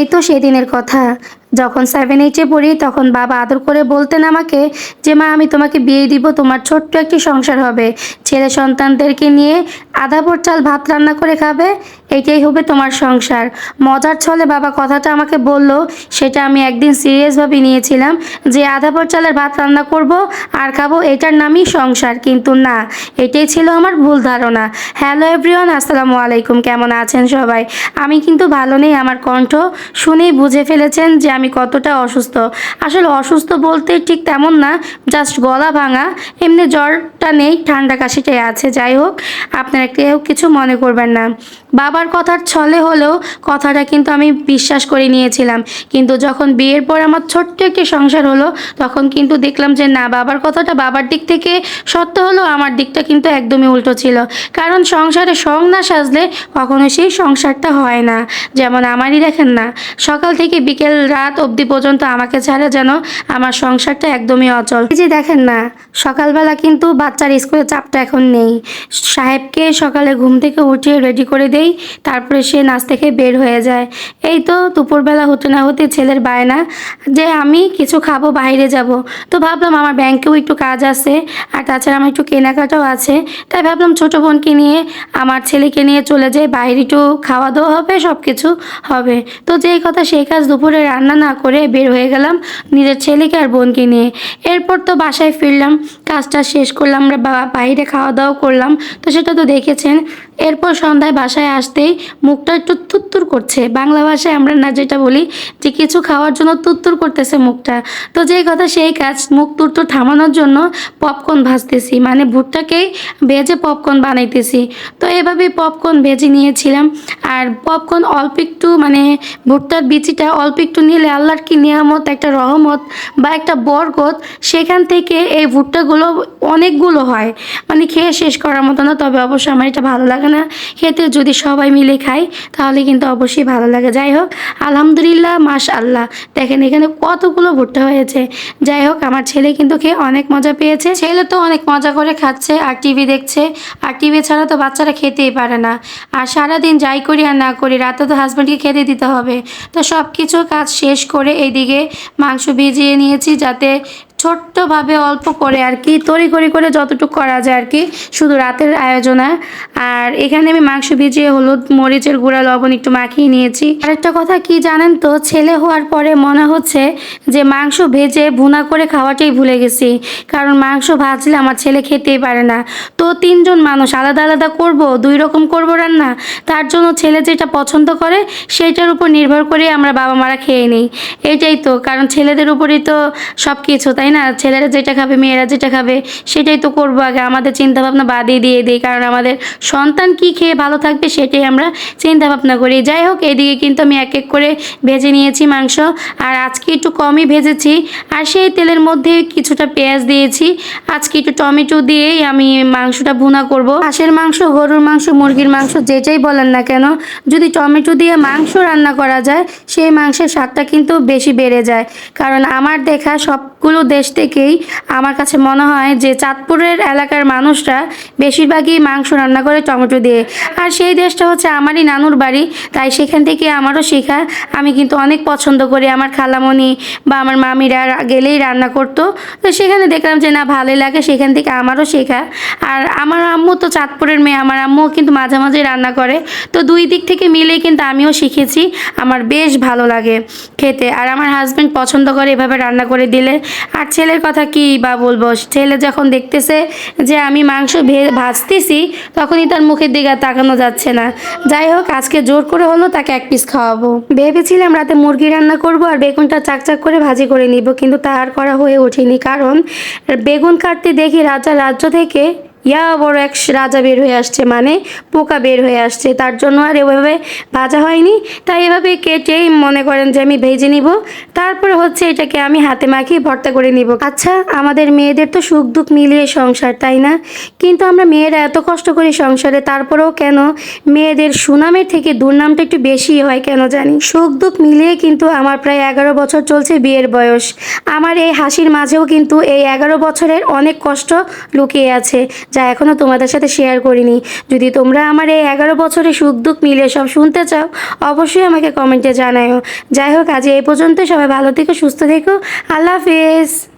এই তো সেদিনের কথা। যখন সেভেন এইটে পড়ি, তখন বাবা আদর করে বলতেন আমাকে যে, মা, আমি তোমাকে বিয়ে দিব, তোমার ছোট্ট একটি সংসার হবে। ছেলে সন্তানদেরকে নিয়ে আধা পর চাল ভাত রান্না করে খাবে, এটাই হবে তোমার সংসার। মজার ছলে বাবা কথাটা আমাকে বলল, সেটা আমি একদিন সিরিয়াসভাবে নিয়েছিলাম যে আধা পর চালের ভাত রান্না করব আর খাব এটার নামই সংসার। কিন্তু না, এটাই ছিল আমার ভুল ধারণা। হ্যালো এভরিওয়ান, আসসালামু আলাইকুম। কেমন আছেন সবাই? আমি কিন্তু ভালো নেই, আমার কণ্ঠ শুনেই বুঝে ফেলেছেন যে আমি কতটা অসুস্থ। আসলে অসুস্থ বলতে ঠিক তেমন না জাস্ট গলা ভাঙা, এমনি জ্বরটা নেই, ঠান্ডা কাশিটাই আছে, যাই হোক, আপনারা কেউ কিছু মনে করবেন না। বাবার কথার ছলে হলেও কথাটা কিন্তু আমি বিশ্বাস করে নিয়েছিলাম। কিন্তু যখন বিয়ের পর আমার ছোট্ট একটি সংসার হলো, তখন কিন্তু দেখলাম যে না, বাবার কথাটা বাবার দিক থেকে সত্য হলো আমার দিকটা কিন্তু একদমই উল্টো ছিল। কারণ সংসারে সং না সাজলে কখনো সেই সংসারটা হয় না। যেমন আমারই দেখেন না, সকাল থেকে বিকেল রাত অবধি পর্যন্ত আমাকে ছাড়া যেন আমার সংসারটা একদমই অচল। এই যে দেখেন না, সকালবেলা কিন্তু বাচ্চার স্কুলের চাপটা এখন নেই। সাহেবকে সকালে ঘুম থেকে উঠিয়ে রেডি করে দেই তারপরে সে নাচ থেকে বের হয়ে যায়। এই তো দুপুরবেলা হতে না হতে ছেলের বায়না যে আমি কিছু খাব, বাইরে যাব। তো ভাবলাম আমার ব্যাংকেও একটু কাজ আছে আর তাছাড়া আমার একটু কেনাকাটাও আছে। তাই ভাবলাম ছোটো বোনকে নিয়ে, আমার ছেলেকে নিয়ে চলে যাই। বাইরে একটু খাওয়া দাওয়া হবে সব কিছু হবে। তো যেই কথা সেই কাজ দুপুরে রান্না না করে বের হয়ে গেলাম নিজের ছেলেকে আর বোনকে নিয়ে। এরপর তো বাসায় ফিরলাম, কাজটা শেষ করলাম, আমরা বাইরে খাওয়া দাওয়া করলাম। তো সেটা তো দেখেছেন এরপর সন্ধ্যায় বাসায় আসতেই মুখটা একটু তুত্তুর করছে। বাংলা ভাষায় আমরা না যেটা বলি, যে কিছু খাওয়ার জন্য তুত্তুর করতেছে মুখটা। তো যেই কথা সেই কাজ, মুখ তুত্তুর থামানোর জন্য পপকর্ন ভাজতেছি। মানে ভুট্টাকেই ভেজে পপকর্ন বানাইতেছি। তো এভাবে পপকর্ন ভেজে নিয়েছিলাম। আর পপকর্ন অল্প একটু মানে ভুট্টার বিচিটা অল্প একটু নিলে আল্লাহর কি নিয়ামত, একটা রহমত বা একটা বরকত, সেখান থেকে এই ভুট্টাগুলো অনেকগুলো হয়। মানে খেয়ে শেষ করার মতো না, তবে অবশ্যই আমার এটা ভালো লাগে না? খেতে যদি সবাই মিলে খাই তাহলে কিন্তু অবশ্যই ভালো লাগে। যাই হোক, আলহামদুলিল্লাহ মাস আল্লাহ দেখেন, এখানে কতগুলো ভুট্টা হয়েছে। যাই হোক, আমার ছেলে কিন্তু খেয়ে অনেক মজা পেয়েছে। ছেলে তো অনেক মজা করে খাচ্ছে, আর টিভি দেখছে। আর টিভি ছাড়া তো বাচ্চারা খেতেই পারে না। আর সারাদিন যাই করি আর না করি, রাতে তো হাজব্যান্ডকে খেতে দিতে হবে। তো সব কিছু কাজ শেষ করে এইদিকে মাংস ভিজিয়ে নিয়েছি যাতে ছোট্টভাবে অল্প করে আর কি করি করে যতটুকু করা যায় আর কি, শুধু রাতের আয়োজনে। আর এখানে আমি মাংস ভিজিয়ে হলুদ মরিচের গুঁড়া, লবণ একটু মাখিয়ে নিয়েছি। আরেকটা কথা কি জানেন তো, ছেলে হওয়ার পরে মনে হচ্ছে যে মাংস ভেজে ভুনা করে খাওয়াটাই ভুলে গেছি। কারণ মাংস ভাজলে আমার ছেলে খেতেই পারে না। তো তিনজন মানুষ আলাদা আলাদা করব, দুই রকম করব রান্না, তার জন্য ছেলে যেটা পছন্দ করে সেটার উপর নির্ভর করে আমরা বাবা মারা খেয়ে নিই। এটাই তো, কারণ ছেলেদের উপরেই তো সব কিছু তাই না? ছেলেরা যেটা খাবে, মেয়েরা যেটা খাবে, সেটাই তো করব আগে। আমাদের চিন্তা ভাবনা বাদই দিয়ে দিই, কারণ আমাদের সন্তান কি খেয়ে ভালো থাকবে সেটাই আমরা চিন্তা ভাবনা করি। যাই হোক, এদিকে কিন্তু আমি এক এক করে ভেজে নিয়েছি মাংস, আর আজকে একটু কমই ভেজেছি। আর সেই তেলের মধ্যে কিছুটা পেঁয়াজ দিয়েছি। আজকে একটু টমেটো দিয়েই আমি মাংসটা ভুনা করব। হাঁসের মাংস, গরুর মাংস, মুরগির মাংস, যেটাই বলেন না কেন, যদি টমেটো দিয়ে মাংস রান্না করা যায়, সেই মাংসের স্বাদটা কিন্তু বেশি বেড়ে যায়। কারণ আমার দেখা সবগুলো দেশ থেকেই আমার কাছে মনে হয় যে চাঁদপুরের এলাকার মানুষরা বেশিরভাগই মাংস রান্না করে টমেটো দিয়ে। আর সেই দেশটা হচ্ছে আমারই নানুর বাড়ি, তাই সেখান থেকে আমারও শেখা। আমি কিন্তু অনেক পছন্দ করি আমার খালামণি বা আমার মামিরা গেলেই রান্না করতো। তো সেখানে দেখলাম যে না, ভালোই লাগে, সেখান থেকে আমারও শেখা। আর আমার আম্মু তো চাঁদপুরের মেয়ে, আমার আম্মুও কিন্তু মাঝে মাঝে রান্না করে। তো দুই দিক থেকে মিলে কিন্তু আমিও শিখেছি, আমার বেশ ভালো লাগে খেতে। আর আমার হাজব্যান্ড পছন্দ করে এভাবে রান্না করে দিলে। আর ছেলের কথা কি বা বলব, ছেলে যখন দেখতেছে যে আমি মাংস ভাজতেছি, তখনই তার মুখের দিকে তাকানো যাচ্ছে না। যাই হোক, আজকে জোর করে হলো তাকে এক পিস খাওয়াবো। ভেবেছিলাম রাতে মুরগি রান্না করব আর বেগুনটা চাকচাক করে ভাজি করে নিব, কিন্তু তা আর করা হয়ে ওঠেনি। কারণ বেগুন কাটতে দেখি রাজা রাজ্য থেকে ইয়া বড় এক রাজা বের হয়ে আসছে মানে পোকা বের হয়ে আসছে। তার জন্য আর এভাবে ভাজা হয়নি। তাই এভাবে কেটেই মনে করেন যে আমি ভেজে নিব। তারপরে হচ্ছে এটাকে আমি হাতে মাখিয়ে ভর্তা করে নিব। আচ্ছা আমাদের মেয়েদের তো সুখ দুঃখ মিলিয়ে সংসার, তাই না? কিন্তু আমরা মেয়েরা এত কষ্ট করি সংসারে, তারপরেও কেন মেয়েদের সুনামের থেকে দুর্নামটা একটু বেশি হয় কেন জানি? সুখ দুঃখ মিলিয়ে কিন্তু আমার প্রায় এগারো বছর চলছে বিয়ের বয়স। আমার এই হাসির মাঝেও কিন্তু এই এগারো বছরের অনেক কষ্ট লুকিয়ে আছে। যা এখনও তোমাদের সাথে শেয়ার করিনি। যদি তোমরা আমার এই এগারো বছরের সুখ দুঃখ মিলে সব শুনতে চাও, অবশ্যই আমাকে কমেন্টে জানায়ও। যাই হোক, আজ এই পর্যন্ত সবাই ভালো থেকো, সুস্থ থেকো। আল্লাহ হাফেজ।